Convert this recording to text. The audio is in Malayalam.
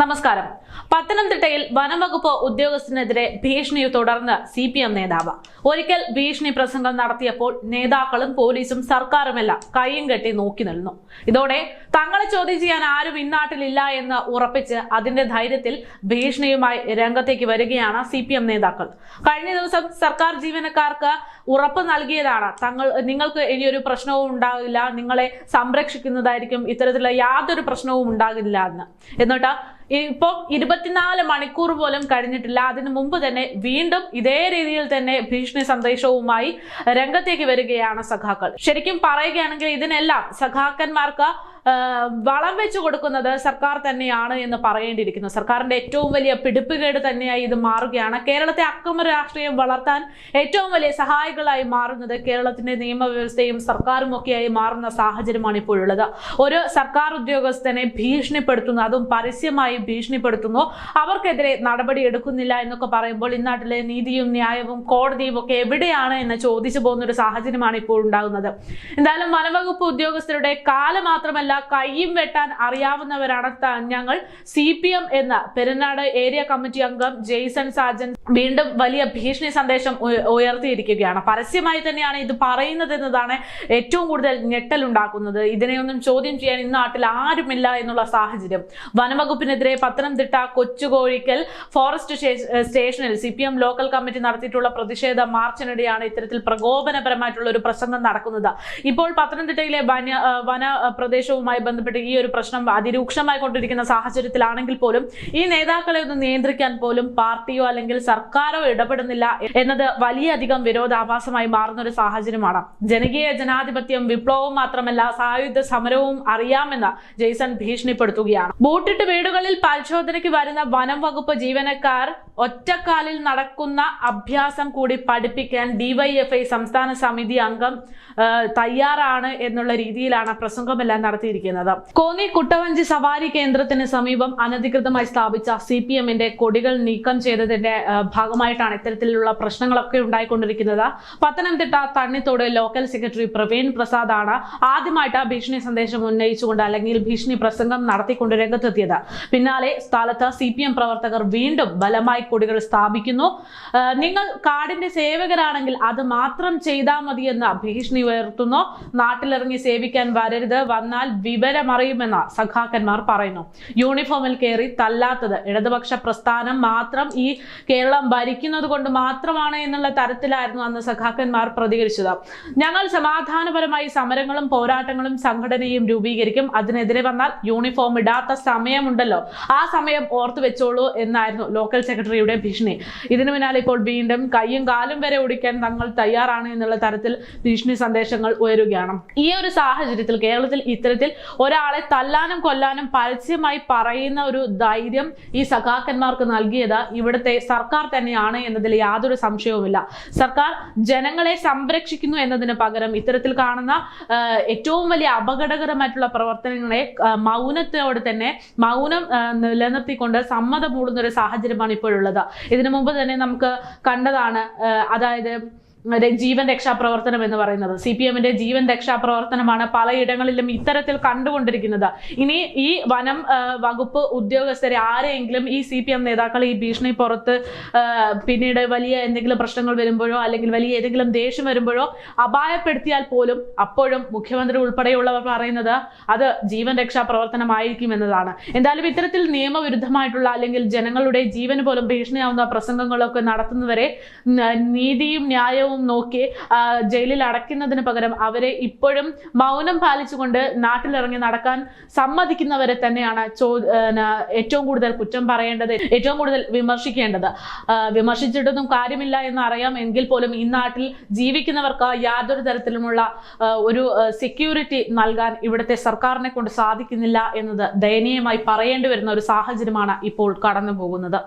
നമസ്കാരം. പത്തനംതിട്ടയിൽ വനംവകുപ്പ് ഉദ്യോഗസ്ഥനെതിരെ ഭീഷണി തുടർന്ന് സി പി എം നേതാവ്. ഒരിക്കൽ ഭീഷണി പ്രസംഗം നടത്തിയപ്പോൾ നേതാക്കളും പോലീസും സർക്കാരുമെല്ലാം കയ്യും കെട്ടി നോക്കി നിന്നു. ഇതോടെ തങ്ങളെ ചോദ്യം ചെയ്യാൻ ആരും ഇന്നാട്ടിലില്ല എന്ന് ഉറപ്പിച്ച് അതിന്റെ ധൈര്യത്തിൽ ഭീഷണിയുമായി രംഗത്തേക്ക് വരികയാണ് സി പി എം നേതാക്കൾ. കഴിഞ്ഞ ദിവസം സർക്കാർ ജീവനക്കാർക്ക് ഉറപ്പ് നൽകിയതാണ്. തങ്ങൾ നിങ്ങൾക്ക് ഇനിയൊരു പ്രശ്നവും ഉണ്ടാകില്ല നിങ്ങളെ സംരക്ഷിക്കുന്നതായിരിക്കും ഇത്തരത്തിലുള്ള യാതൊരു പ്രശ്നവും ഉണ്ടാകില്ല എന്ന്. എന്നിട്ട് ഇപ്പം ഇരുപത്തിനാല് മണിക്കൂർ പോലും കഴിഞ്ഞിട്ടില്ല. അതിനു മുമ്പ് തന്നെ വീണ്ടും ഇതേ രീതിയിൽ തന്നെ ഭീഷണി സന്ദേശവുമായി രംഗത്തേക്ക് വരികയാണ് സഖാക്കൾ. ശരിക്കും പറയുകയാണെങ്കിൽ ഇതിനെല്ലാം സഖാക്കന്മാർക്ക് വളം വെച്ചു കൊടുക്കുന്നത് സർക്കാർ തന്നെയാണ് എന്ന് പറയേണ്ടിയിരിക്കുന്നു. സർക്കാരിന്റെ ഏറ്റവും വലിയ പിടിപ്പുകേട് തന്നെയായി ഇത് മാറുകയാണ്. കേരളത്തെ അക്രമ രാഷ്ട്രീയം വളർത്താൻ ഏറ്റവും വലിയ സഹായികളായി മാറുന്നത് കേരളത്തിന്റെ നിയമവ്യവസ്ഥയും സർക്കാരും ഒക്കെയായി മാറുന്ന സാഹചര്യമാണ് ഇപ്പോഴുള്ളത്. ഒരു സർക്കാർ ഉദ്യോഗസ്ഥനെ ഭീഷണിപ്പെടുത്തുന്നു അതും പരസ്യമായി ഭീഷണിപ്പെടുത്തുന്നു. അവർക്കെതിരെ നടപടി എടുക്കുന്നില്ല എന്നൊക്കെ പറയുമ്പോൾ ഇന്നാട്ടിലെ നീതിയും ന്യായവും കോടതിയും ഒക്കെ എവിടെയാണ് എന്ന് ചോദിച്ചു പോകുന്ന ഒരു സാഹചര്യമാണ് ഇപ്പോൾ ഉണ്ടാകുന്നത്. എന്തായാലും വനവകുപ്പ് ഉദ്യോഗസ്ഥരുടെ കാല മാത്രമല്ല കൈയും വെട്ടാൻ അറിയാവുന്നവരാണ് ഞങ്ങൾ സി പി എം എന്ന പെരുന്നാട് ഏരിയ കമ്മിറ്റി അംഗം ജെയ്സൺ സാജൻ. വീണ്ടും വലിയ ഭീഷണി സന്ദേശം ഉയർത്തിയിരിക്കുകയാണ്. പരസ്യമായി തന്നെയാണ് ഇത് പറയുന്നത് എന്നതാണ് ഏറ്റവും കൂടുതൽ ഞെട്ടലുണ്ടാക്കുന്നത്. ഇതിനെയൊന്നും ചോദ്യം ചെയ്യാൻ ഇന്ന് നാട്ടിൽ ആരുമില്ല എന്നുള്ള സാഹചര്യം. വനവകുപ്പിനെതിരെ പത്തനംതിട്ട കൊച്ചുകോഴിക്കൽ ഫോറസ്റ്റ് സ്റ്റേ- സ്റ്റേഷനിൽ C P M local committee നടത്തിയിട്ടുള്ള പ്രതിഷേധ മാർച്ചിനിടെയാണ് ഇത്തരത്തിൽ പ്രകോപനപരമായിട്ടുള്ള ഒരു പ്രസംഗം നടക്കുന്നത്. ഇപ്പോൾ പത്തനംതിട്ടയിലെ വന വന പ്രദേശവുമായി ബന്ധപ്പെട്ട് ഈ ഒരു പ്രശ്നം അതിരൂക്ഷമായി കൊണ്ടിരിക്കുന്ന സാഹചര്യത്തിലാണെങ്കിൽ പോലും ഈ നേതാക്കളെ ഒന്ന് നിയന്ത്രിക്കാൻ പോലും പാർട്ടിയോ അല്ലെങ്കിൽ സർക്കാരോ ഇടപെടുന്നില്ല എന്നത് വലിയധികം വിരോധാഭാസമായി മാറുന്ന ഒരു സാഹചര്യമാണ്. ജനകീയ ജനാധിപത്യം വിപ്ലവവും മാത്രമല്ല സായുധ സമരവും അറിയാമെന്ന് ജെയ്സൺ ഭീഷണിപ്പെടുത്തുകയാണ്. ബൂട്ടിട്ട് വീടുകളിൽ പരിശോധനയ്ക്ക് വരുന്ന വനം വകുപ്പ് ജീവനക്കാർ ഒറ്റക്കാലിൽ നടക്കുന്ന അഭ്യാസം കൂടി പഠിപ്പിക്കാൻ ഡിവൈഎഫ്ഐ സംസ്ഥാന സമിതി അംഗം തയ്യാറാണ് എന്നുള്ള രീതിയിലാണ് പ്രസംഗമെല്ലാം നടത്തിയിരിക്കുന്നത്. കോന്നി കുട്ടവഞ്ചി സവാരി കേന്ദ്രത്തിന് സമീപം അനധികൃതമായി സ്ഥാപിച്ച സി പി എമ്മിന്റെ കൊടികൾ നീക്കം ചെയ്തതിന്റെ ഭാഗമായിട്ടാണ് ഇത്തരത്തിലുള്ള പ്രശ്നങ്ങളൊക്കെ ഉണ്ടായിക്കൊണ്ടിരിക്കുന്നത്. പത്തനംതിട്ട തണ്ണിത്തോട് ലോക്കൽ സെക്രട്ടറി പ്രവീൺ പ്രസാദ് ആണ് ആദ്യമായിട്ട് ഭീഷണി സന്ദേശം ഉന്നയിച്ചുകൊണ്ട് അല്ലെങ്കിൽ ഭീഷണി പ്രസംഗം നടത്തിക്കൊണ്ട് രംഗത്തെത്തിയത്. പിന്നാലെ സ്ഥലത്ത് സി പ്രവർത്തകർ വീണ്ടും ബലമായി കൊടികൾ സ്ഥാപിക്കുന്നു. നിങ്ങൾ കാടിന്റെ സേവകരാണെങ്കിൽ അത് മാത്രം ചെയ്താൽ മതിയെന്ന് ഭീഷണി ഉയർത്തുന്നു. നാട്ടിലിറങ്ങി സേവിക്കാൻ വരരുത് വന്നാൽ വിവരമറിയുമെന്ന് സഖാക്കന്മാർ പറയുന്നു. യൂണിഫോമിൽ കയറി തല്ലാത്തത് ഇടതുപക്ഷ പ്രസ്ഥാനം മാത്രം ഈ കേരളം ഭരിക്കുന്നത് കൊണ്ട് മാത്രമാണ് എന്നുള്ള തരത്തിലായിരുന്നു അന്ന് സഖാക്കന്മാർ പ്രതികരിച്ചത്. ഞങ്ങൾ സമാധാനപരമായി സമരങ്ങളും പോരാട്ടങ്ങളും സംഘടനയും രൂപീകരിക്കും. അതിനെതിരെ വന്നാൽ യൂണിഫോം ഇടാത്ത സമയമുണ്ടല്ലോ. ആ സമയം ഓർത്തു വെച്ചോളൂ എന്നായിരുന്നു ലോക്കൽ സെക്രട്ടറിയുടെ ഭീഷണി. ഇതിനു പിന്നാലെ ഇപ്പോൾ വീണ്ടും കൈയും കാലും വരെ ഒടിക്കാൻ തങ്ങൾ തയ്യാറാണ് എന്നുള്ള തരത്തിൽ ഭീഷണി സന്ദേശങ്ങൾ ഉയരുകയാണ്. ഈ ഒരു സാഹചര്യത്തിൽ കേരളത്തിൽ ഇത്തരത്തിൽ ഒരാളെ തല്ലാനും കൊല്ലാനും പരസ്യമായി പറയുന്ന ഒരു ധൈര്യം ഈ സഖാക്കന്മാർക്ക് നൽകിയത് ഇവിടുത്തെ സർക്കാർ തന്നെയാണ് എന്നതിൽ യാതൊരു സംശയവുമില്ല. സർക്കാർ ജനങ്ങളെ സംരക്ഷിക്കുന്നു എന്നതിന് പകരം ഇത്തരത്തിൽ കാണുന്ന ഏറ്റവും വലിയ അപകടകരമായിട്ടുള്ള പ്രവർത്തനങ്ങളെ മൗനത്തോട് തന്നെ മൗനം നിലനിർത്തിക്കൊണ്ട് സമ്മതം മൂടുന്ന ഒരു സാഹചര്യമാണ് ഇപ്പോഴുള്ളത്. ഇതിനു മുമ്പ് തന്നെ നമുക്ക് കണ്ടതാണ് അതായത് ജീവൻ രക്ഷാപ്രവർത്തനം എന്ന് പറയുന്നത്. സി പി എമ്മിന്റെ ജീവൻ രക്ഷാപ്രവർത്തനമാണ് പലയിടങ്ങളിലും ഇത്തരത്തിൽ കണ്ടുകൊണ്ടിരിക്കുന്നത്. ഇനി ഈ വനം വകുപ്പ് ഉദ്യോഗസ്ഥരെ ആരെയെങ്കിലും ഈ സി പി എം നേതാക്കൾ ഈ ഭീഷണി പുറത്ത് പിന്നീട് വലിയ എന്തെങ്കിലും പ്രശ്നങ്ങൾ വരുമ്പോഴോ അല്ലെങ്കിൽ വലിയ ഏതെങ്കിലും ദേഷ്യം വരുമ്പോഴോ അപായപ്പെടുത്തിയാൽ പോലും അപ്പോഴും മുഖ്യമന്ത്രി ഉൾപ്പെടെയുള്ളവർ പറയുന്നത് അത് ജീവൻ രക്ഷാപ്രവർത്തനമായിരിക്കും എന്നതാണ്. എന്തായാലും ഇത്തരത്തിൽ നിയമവിരുദ്ധമായിട്ടുള്ള അല്ലെങ്കിൽ ജനങ്ങളുടെ ജീവന് പോലും ഭീഷണിയാവുന്ന പ്രസംഗങ്ങളൊക്കെ നടത്തുന്നവരെ നീതിയും ന്യായവും നോക്കി ജയിലിൽ അടയ്ക്കുന്നതിന് പകരം അവരെ ഇപ്പോഴും മൗനം പാലിച്ചുകൊണ്ട് നാട്ടിലിറങ്ങി നടക്കാൻ സമ്മതിക്കുന്നവരെ തന്നെയാണ് ചോ ഏറ്റവും കൂടുതൽ കുറ്റം പറയേണ്ടത് ഏറ്റവും കൂടുതൽ വിമർശിക്കേണ്ടത്. വിമർശിച്ചിട്ടൊന്നും കാര്യമില്ല എന്ന് അറിയാം എങ്കിൽ പോലും ഈ നാട്ടിൽ ജീവിക്കുന്നവർക്ക് യാതൊരു തരത്തിലുമുള്ള ഒരു സെക്യൂരിറ്റി നൽകാൻ ഇവിടുത്തെ സർക്കാരിനെ കൊണ്ട് സാധിക്കുന്നില്ല എന്നത് ദയനീയമായി പറയേണ്ടി വരുന്ന ഒരു സാഹചര്യമാണ് ഇപ്പോൾ കടന്നു പോകുന്നത്